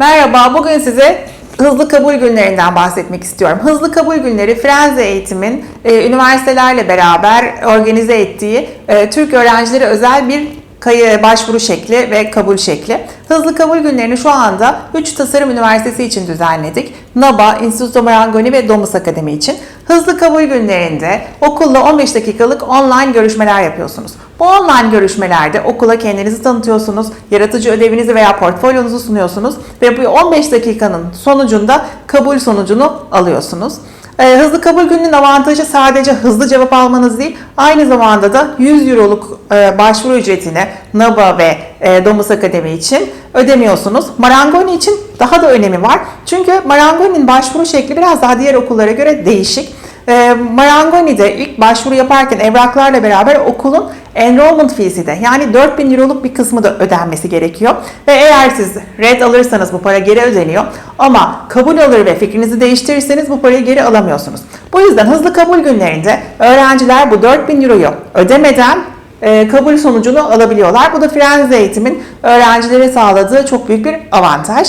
Merhaba, bugün size hızlı kabul günlerinden bahsetmek istiyorum. Hızlı kabul günleri Frenze Eğitim'in e, üniversitelerle beraber organize ettiği e, Türk öğrencilere özel bir kayı başvuru şekli ve kabul şekli. Hızlı kabul günlerini şu anda 3 tasarım üniversitesi için düzenledik. NABA, Instituto Marangoni ve Domus Akademi için. Hızlı kabul günlerinde okulla 15 dakikalık online görüşmeler yapıyorsunuz. Bu online görüşmelerde okula kendinizi tanıtıyorsunuz, yaratıcı ödevinizi veya portfolyonuzu sunuyorsunuz ve bu 15 dakikanın sonucunda kabul sonucunu alıyorsunuz. Ee, hızlı kabul gününün avantajı sadece hızlı cevap almanız değil, aynı zamanda da 100 euroluk e, başvuru ücretini NABA ve e, Domus Akademi için ödemiyorsunuz. Marangoni için daha da önemi var. Çünkü Marangoni'nin başvuru şekli biraz daha diğer okullara göre değişik. E, Marangoni'de ilk başvuru yaparken evraklarla beraber okulun enrollment fees'i de yani 4000 euroluk bir kısmı da ödenmesi gerekiyor. Ve eğer siz red alırsanız bu para geri ödeniyor ama kabul alır ve fikrinizi değiştirirseniz bu parayı geri alamıyorsunuz. Bu yüzden hızlı kabul günlerinde öğrenciler bu 4000 euroyu ödemeden e, kabul sonucunu alabiliyorlar. Bu da Frenze Eğitim'in öğrencilere sağladığı çok büyük bir avantaj.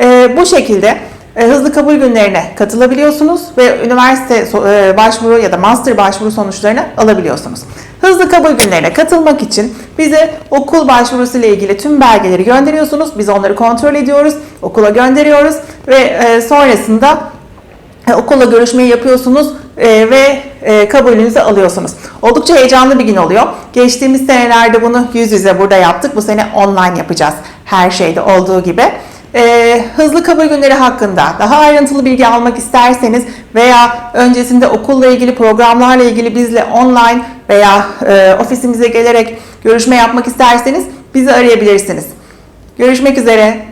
E, bu şekilde hızlı kabul günlerine katılabiliyorsunuz ve üniversite e, başvuru ya da master başvuru sonuçlarını alabiliyorsunuz. Hızlı kabul günlerine katılmak için bize okul başvurusu ile ilgili tüm belgeleri gönderiyorsunuz. Biz onları kontrol ediyoruz, okula gönderiyoruz ve e, sonrasında e, okulla görüşmeyi yapıyorsunuz e, ve e, kabulünüzü alıyorsunuz. Oldukça heyecanlı bir gün oluyor. Geçtiğimiz senelerde bunu yüz yüze burada yaptık. Bu sene online yapacağız her şeyde olduğu gibi. E, hızlı kabul günleri hakkında daha ayrıntılı bilgi almak isterseniz veya öncesinde okulla ilgili programlarla ilgili bizle online veya e, ofisimize gelerek görüşme yapmak isterseniz bizi arayabilirsiniz. Görüşmek üzere.